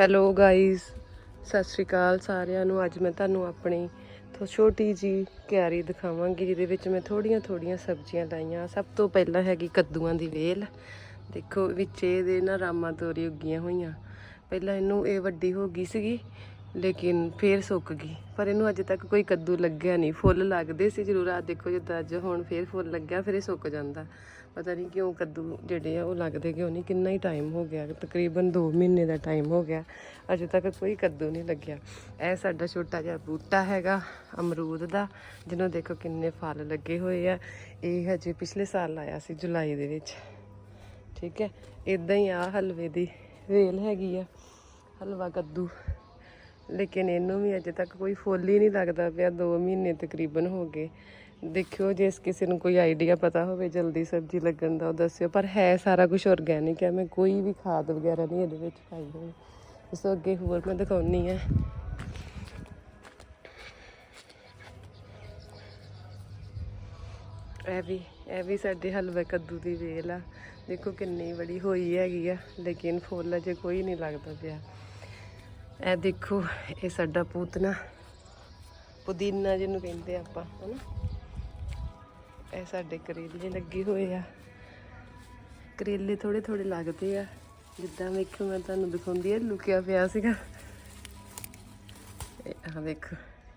Hello guys ਸਤਿ ਸ਼੍ਰੀ ਅਕਾਲ ਸਾਰਿਆਂ ਨੂੰ। ਅੱਜ ਮੈਂ ਤੁਹਾਨੂੰ ਆਪਣੀ ਤੋਂ ਛੋਟੀ ਜੀ ਕਿਆਰੀ ਦਿਖਾਵਾਂਗੀ, ਜਿਹਦੇ ਵਿੱਚ ਮੈਂ ਥੋੜੀਆਂ ਥੋੜੀਆਂ ਸਬਜ਼ੀਆਂ ਲਾਈਆਂ। ਸਭ ਤੋਂ ਪਹਿਲਾਂ ਹੈਗੀ ਕੱਦੂਆਂ ਦੀ ਵੇਲ। ਦੇਖੋ, ਵਿੱਚ ਇਹਦੇ ਨਾ ਰਾਮਾ ਤੋਰੀ ਉੱਗੀਆਂ ਹੋਈਆਂ। ਪਹਿਲਾਂ ਇਹਨੂੰ ਇਹ ਵੱਡੀ ਹੋ ਗਈ ਸੀਗੀ। ਲੇਕਿਨ ਫੇਰ ਸੁੱਕ ਗਈ। ਪਰ ਇਹਨੂੰ ਅਜੇ ਤੱਕ ਕੋਈ ਕੱਦੂ ਲੱਗਿਆ ਨਹੀਂ। ਫੁੱਲ ਲੱਗਦੇ ਸੀ ਜ਼ਰੂਰ ਆ ਦੇਖੋ, ਜਿੱਦਾਂ ਅੱਜ ਹੁਣ ਫੇਰ ਫੁੱਲ ਲੱਗਿਆ, ਫਿਰ ਇਹ ਸੁੱਕ ਜਾਂਦਾ। ਪਤਾ ਨਹੀਂ ਕਿਉਂ ਕੱਦੂ ਜਿਹੜੇ ਆ, ਉਹ ਲੱਗਦੇ ਕਿਉਂ ਨਹੀਂ? ਕਿੰਨਾ ਹੀ ਟਾਈਮ ਹੋ ਗਿਆ। ਤਕਰੀਬਨ 2 ਮਹੀਨੇ ਦਾ ਟਾਈਮ ਹੋ ਗਿਆ। ਅਜੇ ਤੱਕ ਕੋਈ ਕੱਦੂ ਨਹੀਂ ਲੱਗਿਆ। ਇਹ ਸਾਡਾ ਛੋਟਾ ਜਿਹਾ ਬੂਟਾ ਹੈਗਾ, ਅਮਰੂਦ ਦਾ, ਜਿਹਨੂੰ ਦੇਖੋ ਕਿੰਨੇ ਫਲ ਲੱਗੇ ਹੋਏ ਆ। ਇਹ ਹਜੇ ਪਿਛਲੇ ਸਾਲ ਆਇਆ ਸੀ ਜੁਲਾਈ ਦੇ ਵਿੱਚ। ਠੀਕ ਹੈ? ਇਦਾਂ ਹੀ ਆ ਹਲਵੇ ਦੀ ਵੇਲ ਹੈਗੀ ਆ, ਹਲਵਾ ਕੱਦੂ। ਲੇਕਿਨ ਇਹਨੂੰ ਵੀ ਅਜੇ ਤੱਕ ਕੋਈ ਫੁੱਲ ਹੀ ਨਹੀਂ ਲੱਗਦਾ ਪਿਆ 2 ਮਹੀਨੇ ਤਕਰੀਬਨ ਹੋ ਗਏ। ਦੇਖਿਓ, ਜੇ ਇਸ ਕਿਸੇ ਨੂੰ ਕੋਈ ਆਈਡੀਆ ਪਤਾ ਹੋਵੇ ਜਲਦੀ ਸਬਜ਼ੀ ਲੱਗਣ ਦਾ, ਉਹ ਦੱਸਿਓ। ਪਰ ਹੈ ਸਾਰਾ ਕੁਝ ਆਰਗੈਨਿਕ ਹੈ, ਮੈਂ ਕੋਈ ਵੀ ਖਾਦ ਵਗੈਰਾ ਨਹੀਂ ਇਹਦੇ ਵਿੱਚ ਪਾਈ ਹੋਈ। ਉਸ ਤੋਂ ਅੱਗੇ ਹੋਰ ਮੈਂ ਦਿਖਾਉਣੀ ਹੈ ਇਹ ਵੀ ਇਹ ਵੀ ਸਾਡੇ ਹਲਵਾ ਕੱਦੂ ਦੀ ਵੇਲ ਆ। ਦੇਖੋ ਕਿੰਨੀ ਬੜੀ ਹੋਈ ਹੈਗੀ ਆ, ਲੇਕਿਨ ਫੁੱਲ ਅਜੇ ਕੋਈ ਨਹੀਂ ਲੱਗਦਾ ਪਿਆ। ਇਹ ਦੇਖੋ, ਇਹ ਸਾਡਾ ਪੂਤਨਾ। ਪੁਦੀਨਾ ਜਿਹਨੂੰ ਕਹਿੰਦੇ ਆ ਆਪਾਂ, ਹਨਾ? ਇਹ ਸਾਡੇ ਕਰੇਲੇ ਲੱਗੇ ਹੋਏ ਆ। ਕਰੇਲੇ ਥੋੜੇ ਥੋੜੇ ਲੱਗਦੇ ਆ। ਜਿੱਦਾਂ ਵੇਖੋ, ਮੈਂ ਤੁਹਾਨੂੰ ਦਿਖਾਉਂਦੀ ਆ ਲੁਕਿਆ ਪਿਆ ਸੀਗਾ। ਇਹ ਆ ਦੇਖੋ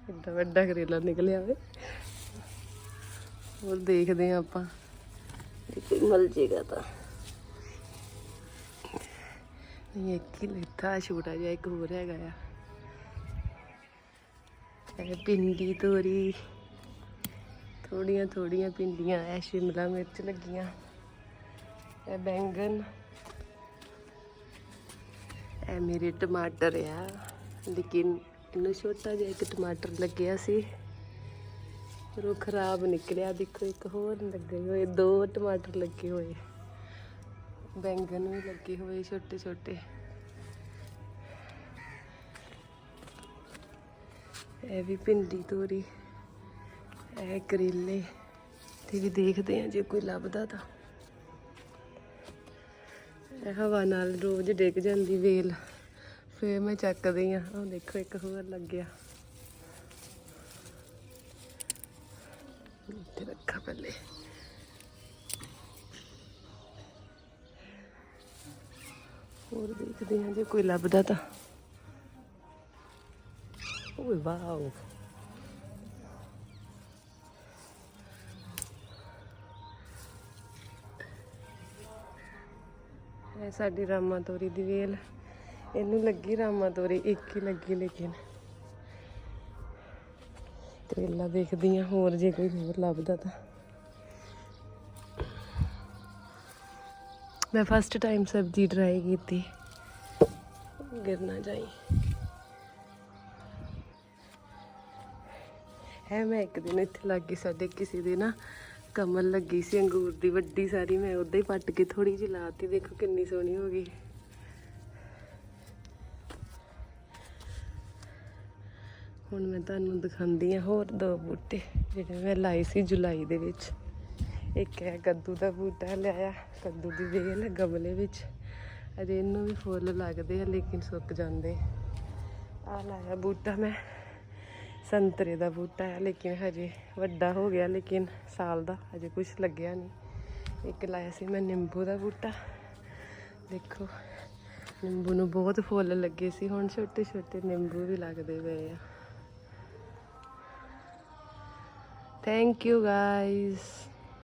ਇੱਡਾ ਵੱਡਾ ਕਰੇਲਾ ਨਿਕਲਿਆ ਵੇ। ਹੋਰ ਦੇਖਦੇ ਆ ਆਪਾਂ। ਜੇ ਕੋਈ ਮਿਲ ਜੇਗਾ ਤਾਂ। ਨਹੀਂ, ਇੱਕ ਹੀ ਲਿੱਤਾ, ਛੋਟਾ ਜਿਹਾ ਇੱਕ ਹੋਰ ਹੈਗਾ ਆ। ਇਹ ਪਿੰਡੀ ਤੋਰੀ। ਥੋੜੀਆਂ ਥੋੜੀਆਂ ਪਿੰਡੀਆਂ, ਇਹ ਸ਼ਿਮਲਾ ਮਿਰਚ ਲੱਗੀਆਂ। ਇਹ ਬੈਂਗਨ ਇਹ ਮੇਰੇ ਟਮਾਟਰ ਆ। ਲੇਕਿਨ ਇਹਨੂੰ ਛੋਟਾ ਜਿਹਾ ਇੱਕ ਟਮਾਟਰ ਲੱਗਿਆ ਸੀ। ਪਰ ਉਹ ਖਰਾਬ ਨਿਕਲਿਆ। ਦੇਖੋ, ਇੱਕ ਹੋਰ ਲੱਗੇ ਹੋਏ, ਦੋ ਟਮਾਟਰ ਲੱਗੇ ਹੋਏ। ਬੈਂਗਨ ਵੀ ਲੱਗੇ ਹੋਏ ਛੋਟੇ ਛੋਟੇ। ਇਹ ਵੀ ਭਿੰਡੀ ਤੋਰੀ, ਇਹ ਕਰੇਲੇ, ਤੇ ਵੀ ਦੇਖਦੇ ਆ ਜੇ ਕੋਈ ਲੱਭਦਾ ਤਾਂ। ਇਹ ਹਵਾ ਨਾਲ ਰੋਜ਼ ਡਿੱਗ ਜਾਂਦੀ ਵੇਲ, ਫੇਰ ਮੈਂ ਚੱਕਦੀ ਆ ਉਹ ਦੇਖੋ, ਇੱਕ ਹੋਰ ਲੱਗਿਆ। ਇੱਥੇ ਰੱਖਾ ਪਹਿਲੇ। ਹੋਰ ਦੇਖਦੇ ਹਾਂ ਜੇ ਕੋਈ ਲੱਭਦਾ ਤਾਂ। ਓਏ ਵਾਓ। ਇਹ ਸਾਡੀ ਰਾਮਾ ਤੋਰੀ ਦੀ ਵੇਲ। ਇਹਨੂੰ ਲੱਗੀ ਰਾਮਾ ਤੋਰੀ ਇੱਕ ਹੀ ਲੱਗੀ ਲੇਕਿਨ। ਕਰੇਲਾ ਦੇਖਦੀ ਆ ਹੋਰ ਜੇ ਕੋਈ ਹੋਰ ਲੱਭਦਾ ਤਾਂ। ਮੈਂ ਫਸਟ ਟਾਈਮ ਸਬਜ਼ੀ ਟਰਾਈ ਕੀਤੀ। ਗਿਰਨਾ ਜਾਈ। ਹੈ ਮੈਂ ਇੱਕ ਦਿਨ ਇੱਥੇ ਲੱਗੀ, ਸਾਡੇ ਕਿਸੇ ਦੇ ਨਾ ਕਮਲ ਲੱਗੀ ਸੀ ਅੰਗੂਰ ਦੀ ਵੱਡੀ ਸਾਰੀ, ਮੈਂ ਉਦਾਂ ਹੀ ਪੱਟ ਕੇ ਥੋੜੀ ਜਿਹੀ ਲਾਤੀ ਦੇਖੋ ਕਿੰਨੀ ਸੋਹਣੀ ਹੋ ਗਈ। ਹੁਣ ਮੈਂ ਤੁਹਾਨੂੰ ਦਿਖਾਉਂਦੀ ਆ ਹੋਰ ਦੋ ਬੂਟੇ, ਜਿਹੜੇ ਮੈਂ ਲਾਏ ਸੀ ਜੁਲਾਈ ਦੇ ਵਿੱਚ। ਇੱਕ ਹੈ ਕੱਦੂ ਦਾ ਬੂਟਾ ਲਿਆਇਆ, ਕੱਦੂ ਦੀ ਵੇਲ ਗਮਲੇ ਵਿੱਚ। ਅਜੇ ਇਹਨੂੰ ਵੀ ਫੁੱਲ ਲੱਗਦੇ ਆ, ਲੇਕਿਨ ਸੁੱਕ ਜਾਂਦੇ। ਆ ਲਾਇਆ ਬੂਟਾ ਮੈਂ। ਸੰਤਰੇ ਦਾ ਬੂਟਾ ਹੈ ਲੇਕਿਨ ਹਜੇ ਵੱਡਾ ਹੋ ਗਿਆ, ਲੇਕਿਨ ਸਾਲ ਦਾ ਹਜੇ ਕੁਝ ਲੱਗਿਆ ਨਹੀਂ। ਇੱਕ ਲਾਇਆ ਸੀ ਮੈਂ ਨਿੰਬੂ ਦਾ ਬੂਟਾ। ਦੇਖੋ, ਨਿੰਬੂ ਨੂੰ ਬਹੁਤ ਫੁੱਲ ਲੱਗੇ ਸੀ, ਹੁਣ ਛੋਟੇ ਛੋਟੇ ਨਿੰਬੂ ਵੀ ਲੱਗਦੇ ਪਏ ਆ। Thank you guys